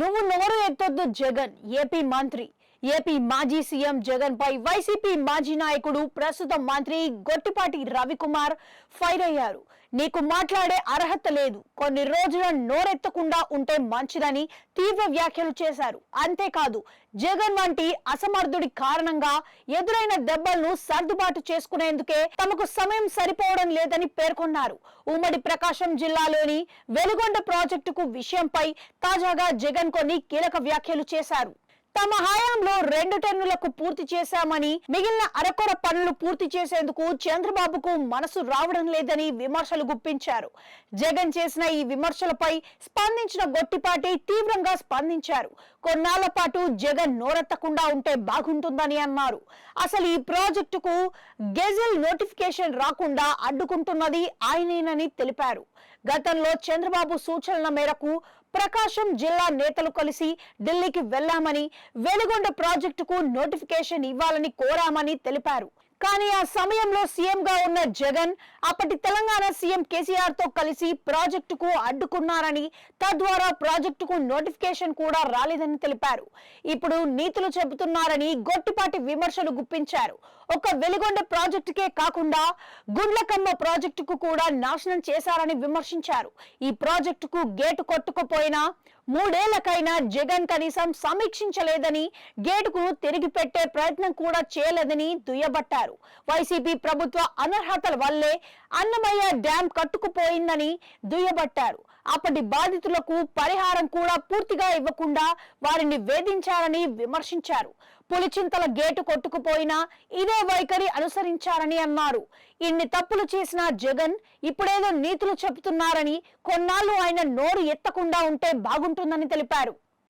నువ్వు నోరు ఎత్తొద్దు జగన్ ఏపీ మంత్రి. ఏపీ మాజీ సీఎం జగన్ పై వైసీపీ మాజీ నాయకుడు ప్రస్తుత మంత్రి గొట్టిపాటి రవికుమార్ ఫైర్ అయ్యారు. నీకు మాట్లాడే అర్హత లేదు. కొన్ని రోజుల నోరెత్తకుండా ఉంటే మంచిదని తీవ్ర వ్యాఖ్యలు చేశారు. అంతేకాదు జగన్ వంటి అసమర్థుడి కారణంగా ఎదురైన దెబ్బలను సర్దుబాటు చేసుకునేందుకే తమకు సమయం సరిపోవడం లేదని పేర్కొన్నారు. ఉమ్మడి ప్రకాశం జిల్లాలోని వెలుగొండ ప్రాజెక్టుకు విషయంపై తాజాగా జగన్ కొన్ని కీలక వ్యాఖ్యలు చేశారు. తమ హయాంలో రెండు టన్నులకు పూర్తి చేశామని మిగిలిన అరకొర పనులు పూర్తి చేసేందుకు చంద్రబాబుకు మనసు రావడం లేదని విమర్శలు గుప్పించారు. జగన్ చేసిన ఈ విమర్శలపై స్పందించిన గొట్టిపాటి తీవ్రంగా స్పందించారు. కొన్నాళ్ళ పాటు జగన్ నోరెత్తకుండా ఉంటే బాగుంటుందని అన్నారు. అసలు ఈ ప్రాజెక్టుకు గెజిల్ నోటిఫికేషన్ రాకుండా అడ్డుకుంటున్నది ఆయనేనని తెలిపారు. గతంలో చంద్రబాబు సూచనల మేరకు ప్రకాశం జిల్లా నేతలు కలిసి ఢిల్లీకి వెళ్ళామని వెలుగొండ ప్రాజెక్టుకు నోటిఫికేషన్ ఇవ్వాలని కోరామని తెలిపారు. కానీ ఆ సమయంలో సీఎం గా ఉన్న జగన్ అప్పటి తెలంగాణ సీఎం కేసీఆర్తో కలిసి ప్రాజెక్టుకు అడ్డుకున్నారని తద్వారా ప్రాజెక్టుకు నోటిఫికేషన్ కూడా రాలేదని తెలిపారు. ఇప్పుడు నీతులు చెబుతున్నారని గొట్టిపాటి విమర్శలు గుప్పించారు. ఒక వెలుగొండ ప్రాజెక్టుకే కాకుండా గుండ్లకమ్మ ప్రాజెక్టుకు కూడా నాశనం చేశారని విమర్శించారు. ఈ ప్రాజెక్టుకు గేటు కొట్టుకుపోయినా మూడేళ్ళకైనా జగన్ కనీసం సమీక్షించలేదని గేటుకు తిరిగి పెట్టే ప్రయత్నం కూడా చేయలేదని దుయ్యబట్టారు. వైసీపీ ప్రభుత్వ అనర్హతల వల్లే అన్నమయ్య డ్యాం కట్టుకుపోయిందని దుయ్యబట్టారు. అప్పటి బాధితులకు పరిహారం కూడా పూర్తిగా ఇవ్వకుండా వారిని వేధించారని విమర్శించారు. పులిచింతల గేటు కొట్టుకుపోయినా ఇదే వైఖరి అనుసరించారని అన్నారు. ఇన్ని తప్పులు చేసిన జగన్ ఇప్పుడేదో నీతులు చెబుతున్నారని కొన్నాళ్ళు ఆయన నోరు ఎత్తకుండా ఉంటే బాగుంటుందని తెలిపారు.